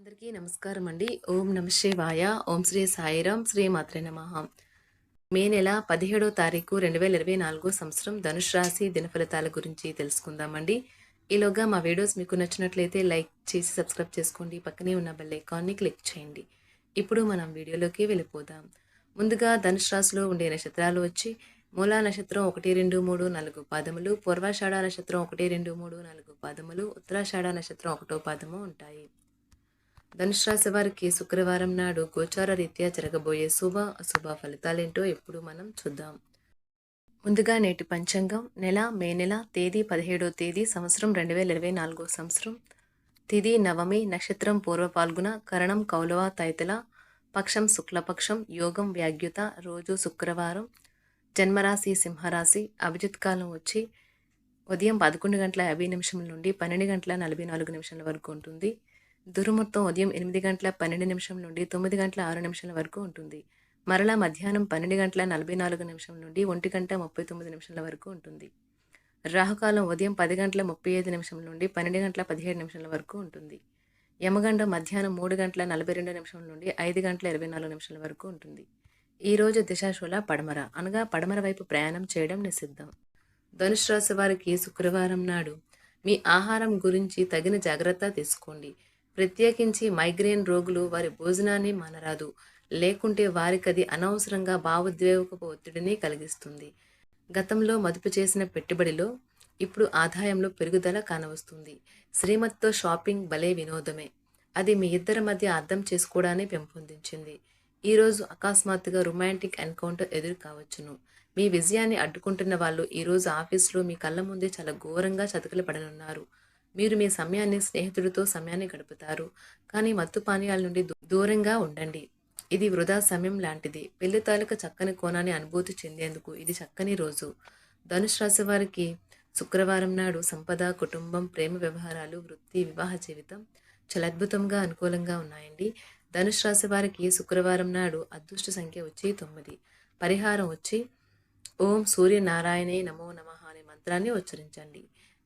అందరికీ నమస్కారం అండి. ఓం నమ శివాయ. ఓం శ్రీ సాయిరాం. శ్రీ మాత్రే నమ. మే నెల పదిహేడో తారీఖు రెండు వేల ఇరవై నాలుగో సంవత్సరం ధనుష్ రాశి దినఫలితాల గురించి తెలుసుకుందామండి. ఈలోగా మా వీడియోస్ మీకు నచ్చినట్లయితే లైక్ చేసి సబ్స్క్రైబ్ చేసుకోండి. పక్కనే ఉన్న బెల్ ఐకాన్ని క్లిక్ చేయండి. ఇప్పుడు మనం వీడియోలోకి వెళ్ళిపోదాం. ముందుగా ధనుష్ రాశిలో ఉండే నక్షత్రాలు వచ్చి మూలా నక్షత్రం ఒకటి రెండు మూడు నాలుగు పాదములు పూర్వాషాఢ నక్షత్రం ఒకటి రెండు మూడు నాలుగు పాదములు ఉత్తరాషాఢ నక్షత్రం ఒకటో పాదము ఉంటాయి. ధనుసు రాశి వారికి శుక్రవారం నాడు గోచార రీత్యా జరగబోయే శుభ అశుభ ఫలితాలేంటో ఇప్పుడు మనం చూద్దాం. ముందుగా నేటి పంచాంగం. నెల మే నెల తేదీ పదిహేడో తేదీ సంవత్సరం రెండు వేల ఇరవై నాలుగో సంవత్సరం. తిది నవమి నక్షత్రం పూర్వ పాల్గొన కరణం కౌలవ తైతల పక్షం శుక్లపక్షం యోగం వ్యాగ్యుత రోజు శుక్రవారం. జన్మరాశి సింహరాశి అభిజిత్ కాలం వచ్చి ఉదయం పదకొండు గంటల యాభై నిమిషం నుండి పన్నెండు గంటల నలభై నాలుగు నిమిషాల వరకు ఉంటుంది. దుర్ముహూర్తం ఉదయం ఎనిమిది గంటల పన్నెండు నిమిషం నుండి తొమ్మిది గంటల ఆరు నిమిషాల వరకు ఉంటుంది. మరలా మధ్యాహ్నం పన్నెండు గంటల నలభై నాలుగు నిమిషం నుండి ఒంటి గంట ముప్పై తొమ్మిది నిమిషాల వరకు ఉంటుంది. రాహుకాలం ఉదయం పది గంటల ముప్పై ఐదు నిమిషం నుండి పన్నెండు గంటల పదిహేడు నిమిషాల వరకు ఉంటుంది. యమగండం మధ్యాహ్నం మూడు గంటల నలభై రెండు నిమిషం నుండి ఐదు గంటల ఇరవై నాలుగు నిమిషాల వరకు ఉంటుంది. ఈరోజు దిశాశూల పడమర. అనగా పడమర వైపు ప్రయాణం చేయడం నిషిద్ధం. ధనుష్ రాశి వారికి శుక్రవారం నాడు మీ ఆహారం గురించి తగిన జాగ్రత్త తీసుకోండి. ప్రత్యేకించి మైగ్రేన్ రోగులు వారి భోజనాన్ని మానరాదు. లేకుంటే వారికది అనవసరంగా భావోద్వేగపు ఒత్తిడిని కలిగిస్తుంది. గతంలో మదుపు చేసిన పెట్టుబడిలో ఇప్పుడు ఆదాయంలో పెరుగుదల కానవస్తుంది. శ్రీమతితో షాపింగ్ భలే వినోదమే. అది మీ ఇద్దరి మధ్య అర్థం చేసుకోవడాన్ని పెంపొందించింది. ఈరోజు అకస్మాత్తుగా రొమాంటిక్ ఎన్కౌంటర్ ఎదురు కావచ్చును. మీ విజయాన్ని అడ్డుకుంటున్న వాళ్ళు ఈరోజు ఆఫీస్లో మీ కళ్ళ ముందే చాలా ఘోరంగా చతకలు పడనున్నారు మీరు మీ సమయాన్ని స్నేహితుడితో సమయాన్ని గడుపుతారు. కానీ మత్తు పానీయాల నుండి దూ- దూరంగా ఉండండి. ఇది వృధా సమయం లాంటిది. పెళ్ళి తాలూకు చక్కని కోణాన్ని అనుభూతి చెందేందుకు ఇది చక్కని రోజు. ధనుష్ రాశి వారికి శుక్రవారం నాడు సంపద కుటుంబం ప్రేమ వ్యవహారాలు వృత్తి వివాహ జీవితం చాలా అద్భుతంగా అనుకూలంగా ఉన్నాయండి. ధనుష్ రాశి వారికి శుక్రవారం నాడు అదృష్ట సంఖ్య వచ్చి తొమ్మిది. పరిహారం వచ్చి ఓం సూర్యనారాయణే నమో నమ అనే మంత్రాన్ని ఉచ్చరించండి.